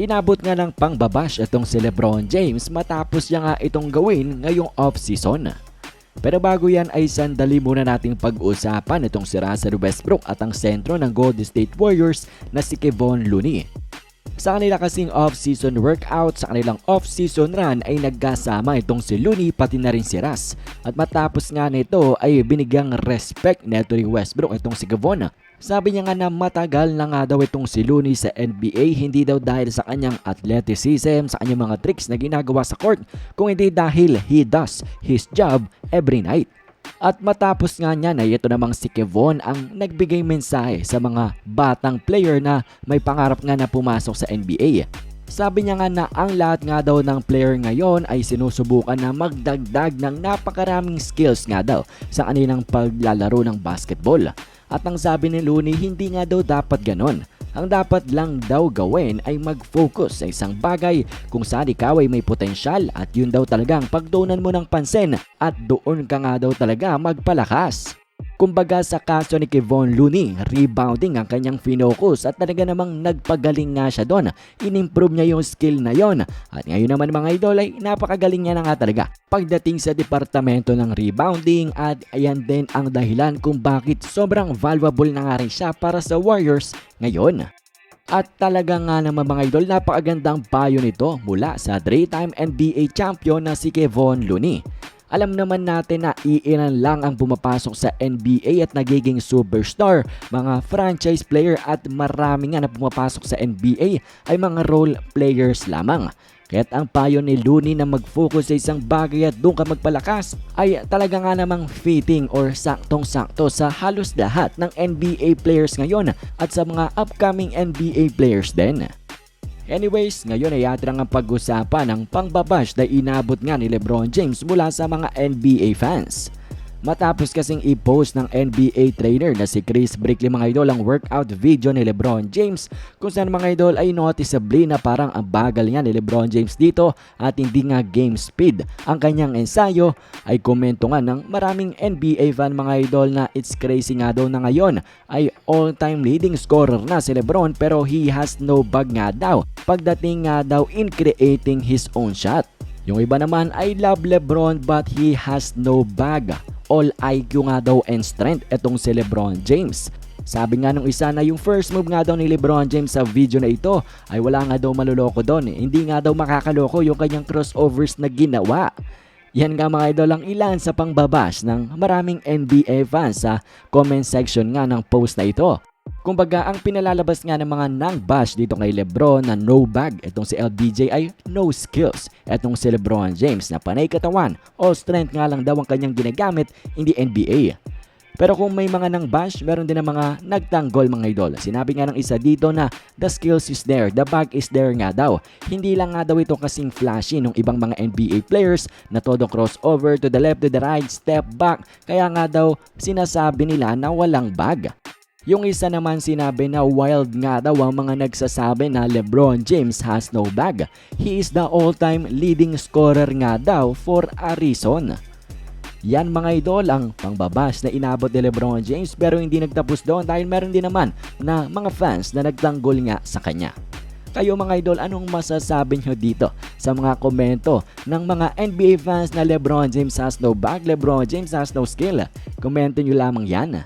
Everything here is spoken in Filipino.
Inabot nga ng pangbabash itong si Lebron James matapos niya nga itong gawin ngayong off-season. Pero bago yan ay sandali muna nating pag-usapan itong si Russell Westbrook at ang sentro ng Golden State Warriors na si Kevon Looney. Sa kanila kasing off-season workout, sa kanilang off-season run ay nagkasama itong si Looney pati na rin si Russ. At matapos nga nito ay binigyang respect neto ni Westbrook itong si Kevon. Sabi niya nga na matagal na nga daw itong si Looney sa NBA hindi daw dahil sa kanyang athleticism, sa kanyang mga tricks na ginagawa sa court, kung hindi dahil he does his job every night. At matapos nga niya na ito namang si Kevon ang nagbigay mensahe sa mga batang player na may pangarap nga na pumasok sa NBA. Sabi niya nga na ang lahat nga daw ng player ngayon ay sinusubukan na magdagdag ng napakaraming skills nga daw sa kanilang paglalaro ng basketball. At ang sabi ni Looney, hindi nga daw dapat ganon. Ang dapat lang daw gawin ay mag-focus sa isang bagay kung saan ikaw ay may potensyal at yun daw talagang pagdonan mo ng pansin at doon ka nga daw talaga magpalakas. Kumbaga sa kaso ni Kevon Looney, rebounding ang kanyang finocus at talaga namang nagpagaling nga siya doon. Inimprove niya yung skill na yon. At ngayon naman mga idol ay napakagaling niya na nga talaga. Pagdating sa departamento ng rebounding at ayan din ang dahilan kung bakit sobrang valuable na nga rin siya para sa Warriors ngayon. At talaga nga naman mga idol, napakagandang payo nito mula sa three-time NBA champion na si Kevon Looney. Alam naman natin na iilan lang ang pumapasok sa NBA at nagiging superstar. Mga franchise player at marami nga na pumapasok sa NBA ay mga role players lamang. Kaya't ang payo ni Looney na mag-focus sa isang bagay at doon ka magpalakas ay talaga nga namang fitting or saktong-sakto sa halos lahat ng NBA players ngayon at sa mga upcoming NBA players din. Anyways, ngayon ay atrang ang pag-usapan ng pangbabash na inabot nga ni Lebron James mula sa mga NBA fans. Matapos kasing i-post ng NBA trainer na si Chris Brickley mga idol ang workout video ni Lebron James kung saan mga idol ay noticeably na parang ang bagal nga ni Lebron James dito at hindi nga game speed. Ang kanyang ensayo ay komento nga ng maraming NBA fan mga idol na it's crazy nga daw na ngayon ay all-time leading scorer na si Lebron pero he has no bag nga daw pagdating nga daw in creating his own shot. Yung iba naman ay love Lebron but he has no bag all IQ nga daw and strength etong si Lebron James. Sabi nga nung isa na yung first move nga daw ni Lebron James sa video na ito ay wala nga daw maluloko doon. Hindi nga daw makakaloko yung kanyang crossovers na ginawa. Yan nga mga idol ang ilan sa pangbabash ng maraming NBA fans sa comment section nga ng post na ito. Kumbaga, ang pinalalabas nga ng mga nang-bash dito kay Lebron na no bag itong si LBJ ay no skills. Itong si Lebron James na panay katawan o strength nga lang daw ang kanyang ginagamit, hindi NBA. Pero kung may mga nang bash, meron din ng mga nagtanggol mga idol. Sinabi nga ng isa dito na the skills is there, the bag is there nga daw. Hindi lang nga daw ito kasing flashy ng ibang mga NBA players na todo crossover to the left to the right, step back. Kaya nga daw sinasabi nila na walang bag. Yung isa naman sinabi na wild nga daw ang mga nagsasabi na Lebron James has no bag. He is the all-time leading scorer nga daw for a reason. Yan mga idol ang pangbabas na inabot ni Lebron James pero hindi nagtapos doon dahil meron din naman na mga fans na nagtanggol nga sa kanya. Kayo mga idol, anong masasabi nyo dito sa mga komento ng mga NBA fans na Lebron James has no bag, Lebron James has no skill? Komento nyo lamang yan.